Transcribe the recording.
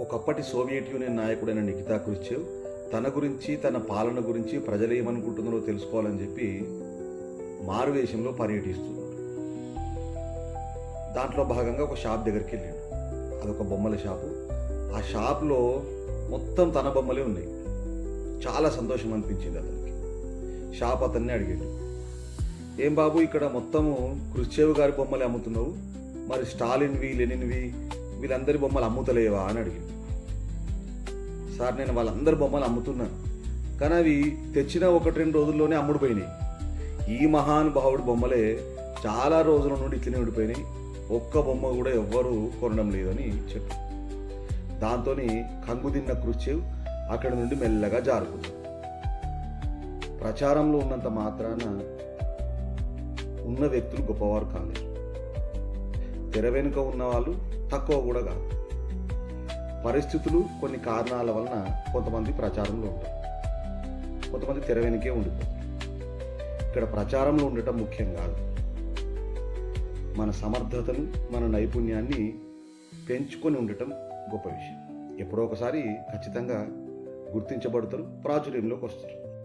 ఒకప్పటి Soviet union నాయకుడైన నికితా క్రుశ్చేవ్ తన గురించి తన పాలన గురించి ప్రజలు ఏమనుకుంటున్నారో తెలుసుకోవాలని చెప్పి మారువేషంలో పర్యటిస్తున్నాడు. దాంట్లో భాగంగా ఒక షాప్ దగ్గరికి వెళ్ళాడు. అదొక బొమ్మల షాపు. ఆ షాప్లో మొత్తం తన బొమ్మలే ఉన్నాయి. చాలా సంతోషం అనిపించింది అతనికి. షాప్ అతన్ని అడిగాడు. ఏం బాబు ఇక్కడ మొత్తము కృష్చేవ్ గారి బొమ్మలే అమ్ముతున్నావు? మరి స్టాలిన్వి లెనిన్వి వీళ్ళందరి బొమ్మలు అమ్ముతలేవా? అని అడిగాడు. సార్ నేను వాళ్ళందరి బొమ్మలు అమ్ముతున్నాను. కానీ అవి తెచ్చిన ఒకటి రెండు రోజుల్లోనే అమ్ముడుపోయినాయి. ఈ మహానుభావుడి బొమ్మలే చాలా రోజుల నుండి ఇట్లనే ఉండిపోయినాయి. ఒక్క బొమ్మ కూడా ఎవ్వరూ కొనడం లేదని చెప్పి. దాంతో కంగు తిన్న అక్కడి నుండి మెల్లగా జారుకుంది. ప్రచారంలో ఉన్నంత మాత్రాన ఉన్న వ్యక్తులు గొప్పవారు కాలేదు. తెర వెనుక ఉన్న వాళ్ళు తక్కువ కూడా కాదు. పరిస్థితులు కొన్ని కారణాల వలన కొంతమంది ప్రచారంలో ఉంటారు. కొంతమంది తెర వెనుకే ఉండిపోతారు. ఇక్కడ ప్రచారంలో ఉండటం ముఖ్యం కాదు. మన సమర్థతను మన నైపుణ్యాన్ని పెంచుకొని ఉండటం గొప్ప విషయం. ఎప్పుడో ఒకసారి ఖచ్చితంగా గుర్తించబడతారు ప్రాచుర్యంలోకి వస్తారు.